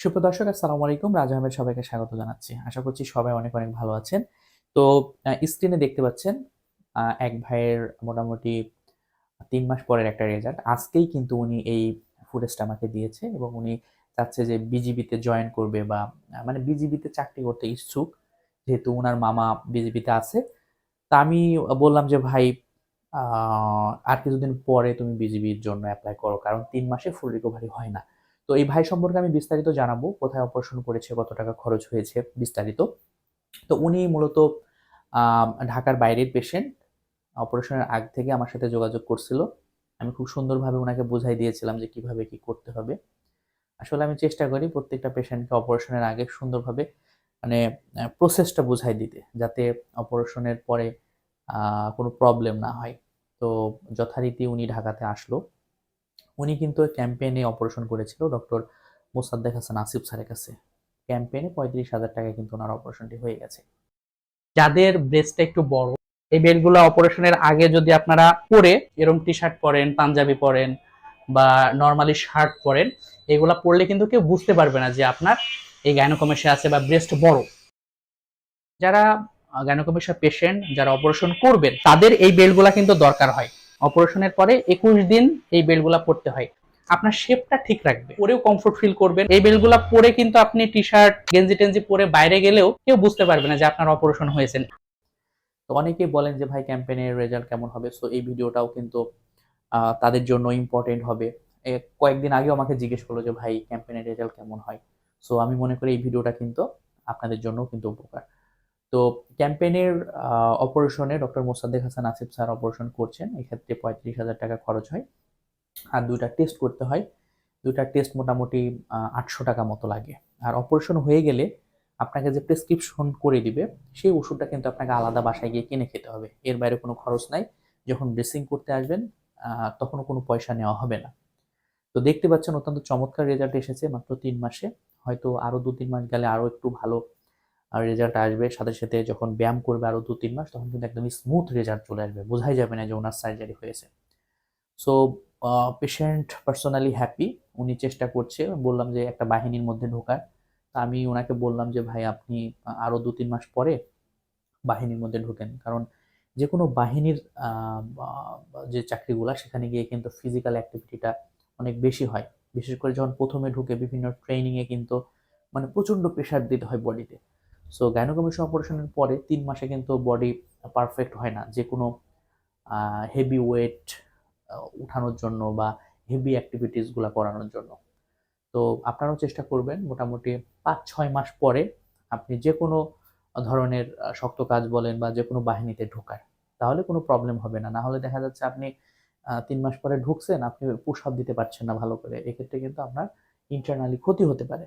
সুপ্রদর্শক আসসালামু আলাইকুম। রাজা আহমেদ সবাইকে স্বাগত জানাচ্ছি। আশা করছি সবাই অনেক অনেক ভালো আছেন। তো স্ক্রিনে দেখতে পাচ্ছেন এক ভাইয়ের মোটামুটি তিন মাস পরের একটা রেজাল্ট আজকেই কিন্তু উনি এই ফুটেজটা আমাকে দিয়েছে এবং উনি চাচ্ছে যে বিজিবিতে জয়েন করবে বা মানে বিজিবিতে চাকরি করতে ইচ্ছুক। যেহেতু ওনার মামা বিজিবিতে আছে। তা আমি বললাম যে, ভাই আর কিছুদিন পরে তুমি বিজিবির জন্য অ্যাপ্লাই করো। কারণ তিন মাসে ফুল রিকভারি হয় না। তো এই ভাই সম্পর্কে আমি বিস্তারিত জানাব, কোথায় অপারেশন করেছে, কত টাকা খরচ হয়েছে বিস্তারিত। তো উনি মূলত ঢাকার বাইরের পেশেন্ট অপারেশনের আগ থেকে আমার সাথে যোগাযোগ করছিল। আমি খুব সুন্দরভাবে ওনাকে বুঝাই দিয়েছিলাম যে কীভাবে কি করতে হবে। আসলে আমি চেষ্টা করি প্রত্যেকটা পেশেন্টকে অপারেশনের আগে সুন্দরভাবে মানে প্রসেসটা বুঝাই দিতে, যাতে অপারেশনের পরে কোনো প্রবলেম না হয়। তো যথারীতি উনি ঢাকাতে আসলো। উনি কিন্তু ক্যাম্পেইনে অপারেশন করেছিল ডক্টর মোসাদ্দেক হাসান আসিফ স্যারের কাছে। ক্যাম্পেইনে পঁয়ত্রিশ হাজার টাকায় কিন্তু ওনার অপারেশনটি হয়ে গেছে। যাদের ব্রেস্টটা একটু বড়, এই বেলগুলো অপারেশনের আগে যদি আপনারা পরে এরকম টি শার্ট পরেন, পাঞ্জাবি পরেন বা নর্মালি শার্ট পরেন, এগুলা পরলে কিন্তু কেউ বুঝতে পারবে না যে আপনার এই গাইনোকমেশিয়া আছে বা ব্রেস্ট বড়। যারা গাইনোকমেশিয়া পেশেন্ট যারা অপারেশন করবেন, তাদের এই বেলগুলা কিন্তু দরকার হয়। অপারেশনের পরে একুশ দিন এই বেলগুলা পরতে হয়। আপনার শেপটা ঠিক রাখবে। পরেও কমফোর্ট ফিল করবেন। এই বেলগুলা পরে কিন্তু আপনি টি শার্ট গেঞ্জি টেঞ্জি পরে বাইরে গেলেও কেউ বুঝতে পারবে না যে আপনার অপারেশন হয়েছে। তো অনেকেই বলেন যে, ভাই ক্যাম্পেইনের রেজাল্ট কেমন হবে? সো এই ভিডিওটাও কিন্তু তাদের জন্য ইম্পর্টেন্ট হবে। কয়েকদিন আগেও আমাকে জিজ্ঞেস করল যে, ভাই ক্যাম্পেইনের রেজাল্ট কেমন হয়? সো আমি মনে করি এই ভিডিওটা কিন্তু আপনাদের জন্য কিন্তু উপকার। তো ক্যাম্পেইনের অপারেশনে doctor Mosaddek Hasan Asif sir operation করছেন। এক্ষেত্রে পঁয়ত্রিশ হাজার টাকা খরচ হয়। আর দুইটা টেস্ট করতে হয়। দুইটা টেস্ট মোটামুটি আটশো টাকা মতো লাগে। আর অপারেশন হয়ে গেলে আপনাকে যে প্রেসক্রিপশন করে দিবে, সেই ওষুধটা কিন্তু আপনাকে আলাদা বাসায় গিয়ে কিনে খেতে হবে। এর বাইরে কোনো খরচ নাই। যখন ড্রেসিং করতে আসবেন তখনও কোনো পয়সা নেওয়া হবে না। তো দেখতে পাচ্ছেন অত্যন্ত চমৎকার রেজাল্ট এসেছে মাত্র তিন মাসে। হয়তো আরও দু তিন মাস গেলে আরও একটু ভালো রেজাল্ট আসবে, সাথে সাথে যখন ব্যায়াম করবে আরও দু তিন মাস, তখন কিন্তু একদম স্মুথ রেজাল্ট চলে আসবে। বোঝাই যাবে না যে ওনার সার্জারি হয়েছে। সো পেশেন্ট পার্সোনালি হ্যাপি উনি চেষ্টা করছে। বললাম যে একটা বাহিনীর মধ্যে ঢোকার। তা আমি ওনাকে বললাম যে, ভাই, আপনি আরও দু তিন মাস পরে বাহিনীর মধ্যে ঢোকেন। কারণ যে কোনো বাহিনীর যে চাকরিগুলা, সেখানে গিয়ে কিন্তু ফিজিক্যাল অ্যাক্টিভিটিটা অনেক বেশি হয়। বিশেষ করে যখন প্রথমে ঢুকে বিভিন্ন ট্রেনিংয়ে কিন্তু মানে প্রচণ্ড প্রেশার দিতে হয় বডিতে সো গাইনোকমিশন অপারেশনের পরে তিন মাসে কিন্তু বডি পারফেক্ট হয় না। যে কোনো হেভি ওয়েট উঠানোর জন্য বা হেভি অ্যাক্টিভিটিসগুলো করানোর জন্য। তো আপনারাও চেষ্টা করবেন মোটামুটি পাঁচ, ছয় মাস পরে আপনি যে কোনো ধরনের শক্ত কাজ বলেন বা যে কোনো বাহিনীতে ঢোকার। তাহলে কোনো প্রবলেম হবে না। না হলে দেখা যাচ্ছে আপনি তিন মাস পরে ঢুকছেন, আপনি পুশ দিতে পারছেন না ভালো করে। এক্ষেত্রে কিন্তু আপনার ইন্টারনালি ক্ষতি হতে পারে।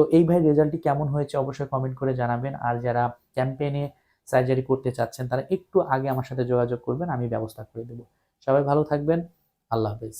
তো এই ভাই রেজাল্টটি কেমন হয়েছে অবশ্যই কমেন্ট করে জানাবেন। আর যারা ক্যাম্পেইনে সার্জারি করতে চাচ্ছেন, তারা একটু আগে আমার সাথে যোগাযোগ করবেন, আমি ব্যবস্থা করে দেবো। সবাই ভালো থাকবেন। আল্লাহ হাফেজ।